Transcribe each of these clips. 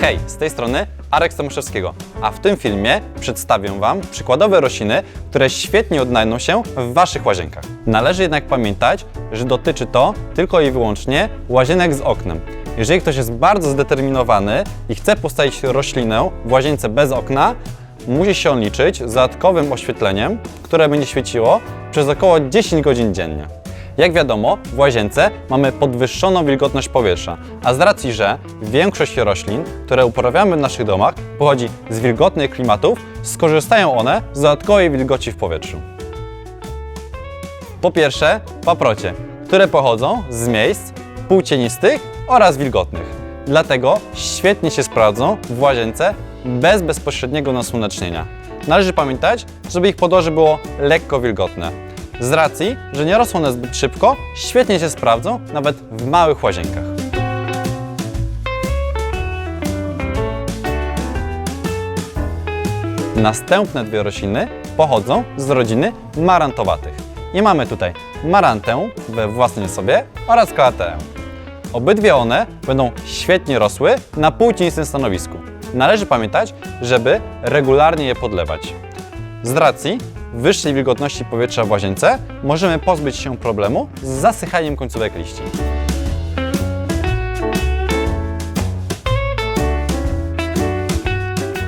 Hej, z tej strony Arek Stamuszewskiego, a w tym filmie przedstawię Wam przykładowe rośliny, które świetnie odnajdą się w Waszych łazienkach. Należy jednak pamiętać, że dotyczy to tylko i wyłącznie łazienek z oknem. Jeżeli ktoś jest bardzo zdeterminowany i chce postawić roślinę w łazience bez okna, musi się on liczyć z dodatkowym oświetleniem, które będzie świeciło przez około 10 godzin dziennie. Jak wiadomo, w łazience mamy podwyższoną wilgotność powietrza, a z racji, że większość roślin, które uprawiamy w naszych domach, pochodzi z wilgotnych klimatów, skorzystają one z dodatkowej wilgoci w powietrzu. Po pierwsze, paprocie, które pochodzą z miejsc półcienistych oraz wilgotnych. Dlatego świetnie się sprawdzą w łazience bez bezpośredniego nasłonecznienia. Należy pamiętać, żeby ich podłoże było lekko wilgotne. Z racji, że nie rosną one zbyt szybko, świetnie się sprawdzą nawet w małych łazienkach. Następne dwie rośliny pochodzą z rodziny marantowatych. I mamy tutaj marantę we własnej osobie oraz kalateę. Obydwie one będą świetnie rosły na płótnistym stanowisku. Należy pamiętać, żeby regularnie je podlewać. Z racji wyższej wilgotności powietrza w łazience możemy pozbyć się problemu z zasychaniem końcówek liści.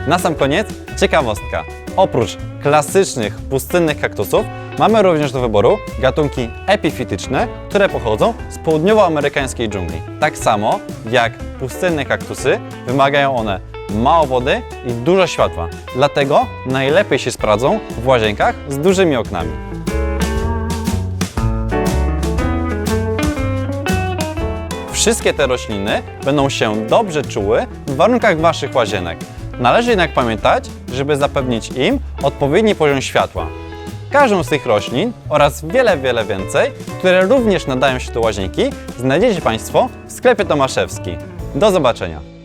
Na sam koniec ciekawostka. Oprócz klasycznych pustynnych kaktusów mamy również do wyboru gatunki epifityczne, które pochodzą z południowoamerykańskiej dżungli. Tak samo jak pustynne kaktusy wymagają one mało wody i dużo światła. Dlatego najlepiej się sprawdzą w łazienkach z dużymi oknami. Wszystkie te rośliny będą się dobrze czuły w warunkach Waszych łazienek. Należy jednak pamiętać, żeby zapewnić im odpowiedni poziom światła. Każdą z tych roślin oraz wiele, wiele więcej, które również nadają się do łazienki, znajdziecie Państwo w sklepie Tomaszewski. Do zobaczenia!